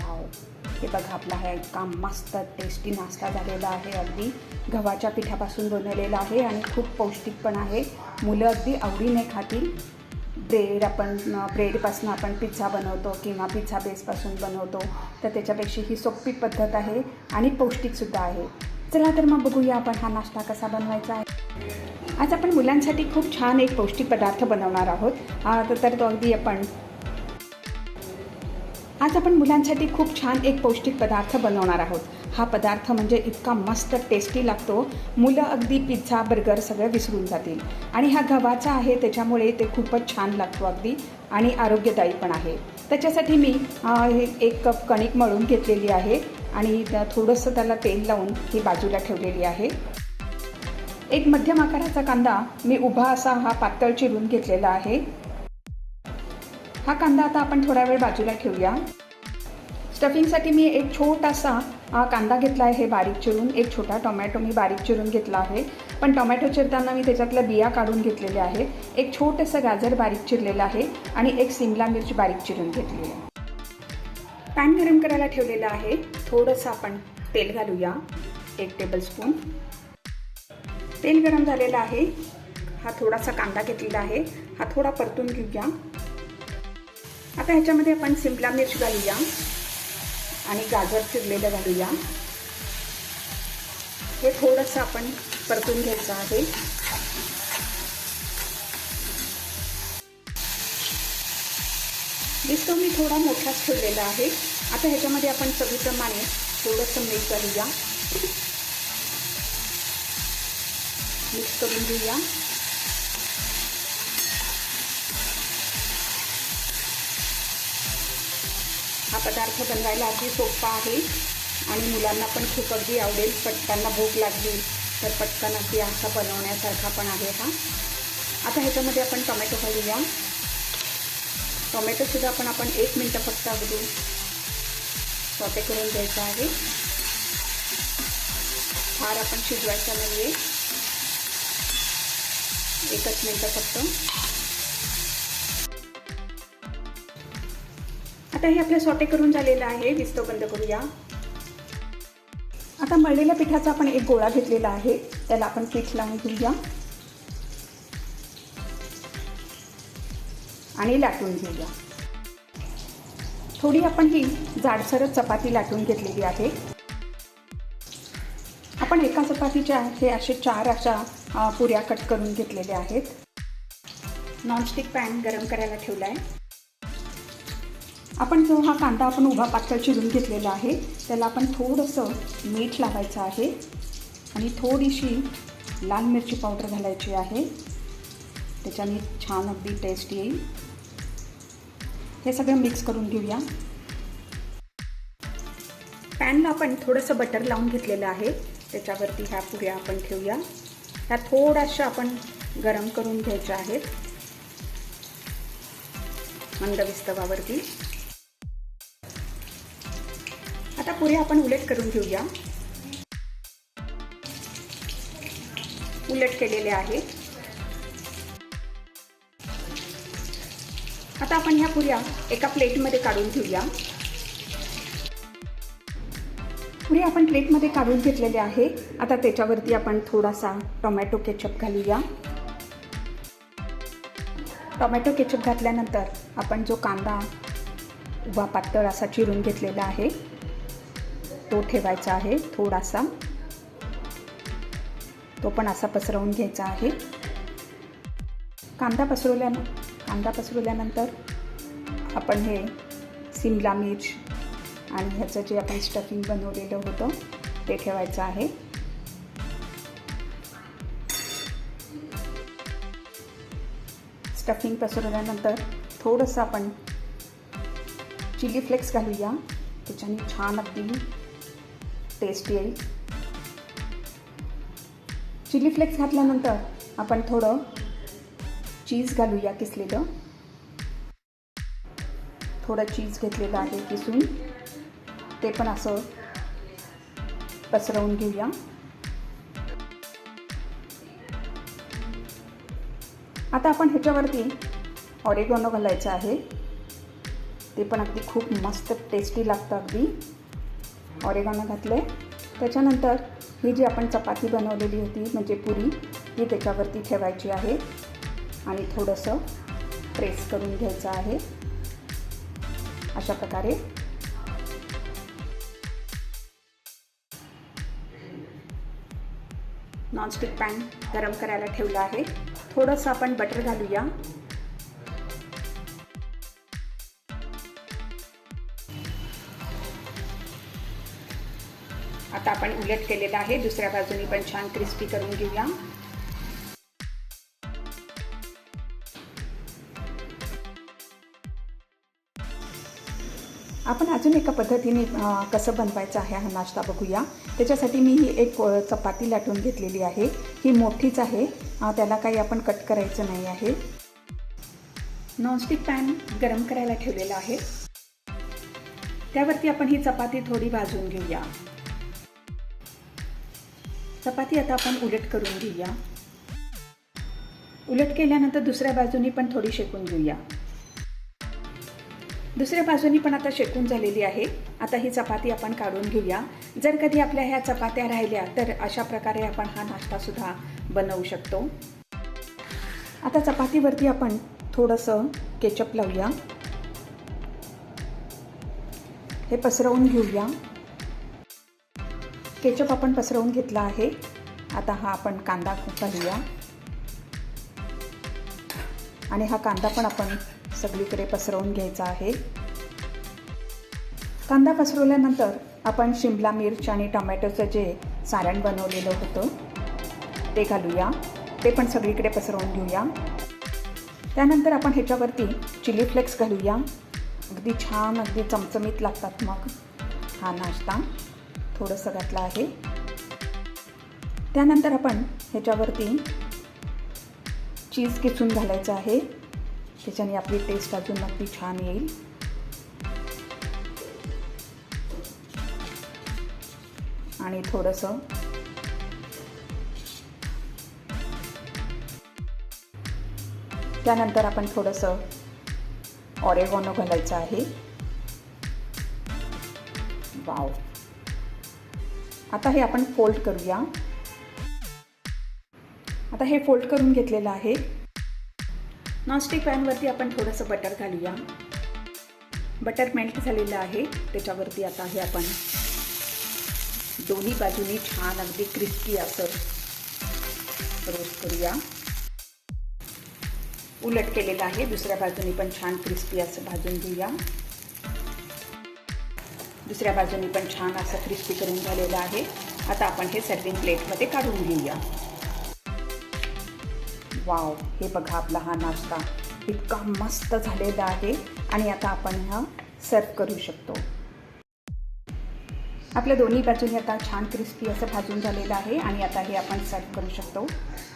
Wow हे बघा आपला हा इतका मस्त टेस्टी नाश्ता झालेला आहे अगदी. गव्हाच्या पिठापासून बनवलेला आहे आणि खूप पौष्टिक पण आहे. मुलं अगदी आवडीने खातील. ब्रेड आपण ब्रेडपासून आपण पिझ्झा बनवतो किंवा पिझ्झा बेसपासून बनवतो. तर त्याच्यापेक्षा ही सोपी पद्धत आहे आणि पौष्टिकसुद्धा आहे. चला तर मग बघूया आपण हा नाश्ता कसा बनवायचा आहे. आज आपण मुलांसाठी खूप छान एक पौष्टिक पदार्थ बनवणार आहोत. हा तर तो अगदी आपण आज आपण मुलांसाठी खूप छान एक पौष्टिक पदार्थ बनवणार आहोत. हा पदार्थ म्हणजे इतका मस्त टेस्टी लागतो. मुलं अगदी पिझ्झा बर्गर सगळं विसरून जातील. आणि हा गव्हाचा आहे त्याच्यामुळे ते खूपच छान लागतो अगदी. आणि आरोग्यदायी पण आहे. त्याच्यासाठी मी हे एक कप कणिक मळून घेतलेली आहे. आणि थोडंसं त्याला तेल लावून ही बाजूला ठेवलेली आहे. एक मध्यम आकाराचा कांदा मी उभा असा हा पातळ चिरून घेतलेला आहे. हा कांदा आता आपण थोडा वेळ बाजूला ठेवूया. स्टफिंगसाठी मी एक छोटासा कांदा घेतला आहे हे बारीक चिरून. एक छोटा टोमॅटो मी बारीक चिरून घेतला आहे. पण टोमॅटो चिरताना मी त्याच्यातल्या बिया काढून घेतलेल्या आहे. एक छोटंसं गाजर बारीक चिरलेलं आहे आणि एक सिमला मिर्च बारीक चिरून घेतलेली आहे. पॅन गरम करायला ठेवलेलं आहे. थोडंसं आपण तेल घालूया. एक टेबलस्पून तेल गरम झालेलं आहे. हा थोडासा कांदा घेतलेला आहे. हा थोडा परतून घेऊया. आता ह्याच्यामध्ये आपण सिमला मिर्च घालूया आणि गाजर चिरलेलं घालूया. हे थोडंसं आपण परतून घ्यायचं आहे. दिसतो मी थोडा मोठाच ठेवलेला आहे. आता ह्याच्यामध्ये आपण चवीप्रमाणे थोडंसं मीठ घालूया. मिक्स करून घेऊया. पदार्थ बनवायला अगदी सोपा आहे. आणि मुलांना पण खूप अगदी आवडेल. पटकांना भूक लागली तर पटकन अगदी असा बनवण्यासारखा पण आहे हा. आता ह्याच्यामध्ये आपण टोमॅटो घालूया. टोमॅटोसुद्धा आपण आपण एक मिनटं फक्त अगदी सॉटे करून घ्यायचं आहे. फार आपण शिजवायचं नाही आहे एकच मिनटं फक्त. आता हे आपलं सॉटे करून झालेलं आहे. विस्तो बंद करूया. आता मळलेल्या पिठाचा आपण एक गोळा घेतलेला आहे. त्याला आपण पीठ लावून घेऊया. आणि लाटून घेऊया. थोडी आपण ही जाडसरच चपाती लाटून घेतलेली आहे. आपण एका चपातीच्या हे असे चार अशा पुऱ्या कट करून घेतलेल्या आहेत. नॉनस्टिक पॅन गरम करायला ठेवला आहे आपण जो हा कांदा आपण उभा पातळ चिरून घेतलेला आहे त्याला आपण थोडंसं मीठ लावायचं आहे. आणि थोडीशी लाल मिरची पावडर घालायची आहे. त्याच्याने छान अगदी टेस्ट येईल. हे सगळं मिक्स करून घेऊया. पॅनला आपण थोडंसं बटर लावून घेतलेलं आहे. त्याच्यावरती ह्या पुऱ्या आपण ठेवूया. ह्या थोड्याशा आपण गरम करून घ्यायच्या आहेत. मंदविस्तवावरती आता पुऱ्या आपण उलट करून घेऊया. उलट केलेले आहे. आता आपण ह्या पुऱ्या एका प्लेटमध्ये काढून घेऊया. पुऱ्या आपण प्लेटमध्ये काढून घेतलेले आहे. आता त्याच्यावरती आपण थोडासा टोमॅटो केचप घालूया. टोमॅटो केचप घातल्यानंतर आपण जो कांदा उभा पातळ असा चिरून घेतलेला आहे तो ठेवायचा आहे थोडासा. तो पण असा पसरवून घ्यायचा आहे. कांदा पसरवल्यानं कांदा पसरवल्यानंतर आपण हे सिमला मिर्च आणि ह्याचं जे आपण स्टफिंग बनवलेलं होतं ते ठेवायचं आहे. स्टफिंग पसरवल्यानंतर थोडंसं आपण चिली फ्लेक्स घालूया. त्याच्याने छान अगदी टेस्ट येईल चिली फ्लेक्स घातल्यानंतर आपण थोडं चीज घालूया किसलेलं. थोडं चीज घेतलेलं आहे किसून. ते पण असं पसरवून घेऊया. आता आपण ह्याच्यावरती ऑरेगॉनो घालायचं आहे. ते पण अगदी खूप मस्त टेस्टी लागतं अगदी. ऑरेगानं घातलं आहे त्याच्यानंतर ही जी आपण चपाती बनवलेली होती म्हणजे पुरी ही त्याच्यावरती ठेवायची आहे. आणि थोडंसं प्रेस करून घ्यायचं आहे. अशा प्रकारे. नॉनस्टिक पॅन गरम करायला ठेवला आहे. थोडंसं आपण बटर घालूया. आता आपण उलट केलेलं आहे. दुसऱ्या बाजूनी पण छान क्रिस्पी करून घेऊया. आपण अजून एका पद्धतीने कसं बनवायचं आहे हा नाश्ता बघूया. त्याच्यासाठी मी ही एक चपाती लाटून घेतलेली आहे. ही मोठीच आहे. त्याला काही आपण कट करायचं नाही आहे. नॉनस्टिक पॅन गरम करायला ठेवलेला आहे. त्यावरती आपण ही चपाती थोडी भाजून घेऊया. चपाती आता आपण उलट करून घेऊया. उलट केल्यानंतर दुसऱ्या बाजूनी पण थोडी शेकून घेऊया. दुसऱ्या बाजूनी पण आता शेकून झालेली आहे. आता ही चपाती आपण काढून घेऊया. जर कधी आपल्या ह्या चपात्या राहिल्या तर अशा प्रकारे आपण हा नाश्तासुद्धा बनवू शकतो. आता चपातीवरती आपण थोडंसं केचप लावूया. हे पसरवून घेऊया. केचप आपण पसरवून घेतला आहे. आता हा आपण कांदा घालूया. आणि हा कांदा पण आपण सगळीकडे पसरवून घ्यायचा आहे. कांदा पसरवल्यानंतर आपण शिमला मिरच आणि टोमॅटोचं जे सारण बनवलेलं होतं ते घालूया. ते पण सगळीकडे पसरवून घेऊया. त्यानंतर आपण ह्याच्यावरती चिली फ्लेक्स घालूया. अगदी छान अगदी चमचमीत लागतात मग हा नाश्ता. थोडंसं घातलं आहे. त्यानंतर आपण ह्याच्यावरती चीज किसून घालायचं आहे. त्याच्याने आपली टेस्ट अजून नक्की छान येईल. आणि थोडंसं त्यानंतर आपण थोडंसं ऑरेगॉनो घालायचं आहे. वाव आता हे आपण फोल्ड करूया. आता हे फोल्ड करून घेतलेलं आहे. नॉनस्टिक पॅनवरती आपण थोडंसं बटर घालूया. बटर मेल्ट झालेलं आहे. त्याच्यावरती आता हे आपण दोन्ही बाजूनी छान अगदी क्रिस्पी असं रोस्ट करूया. उलट केलेलं आहे. दुसऱ्या बाजूनी पण छान क्रिस्पी असं भाजून घेऊया. दुसऱ्या बाजूनी पण छान असं क्रिस्पी करून झालेलं आहे. आता आपण हे सर्विंग प्लेटमध्ये काढून घेऊया. वाव हे बघा आपला हा नाश्ता इतका मस्त झालेला आहे आणि आता आपण हा सर्व करू शकतो. आपल्या दोन्ही बाजूने आता छान क्रिस्पी असं भाजून झालेलं आहे आणि आता हे आपण सर्व करू शकतो.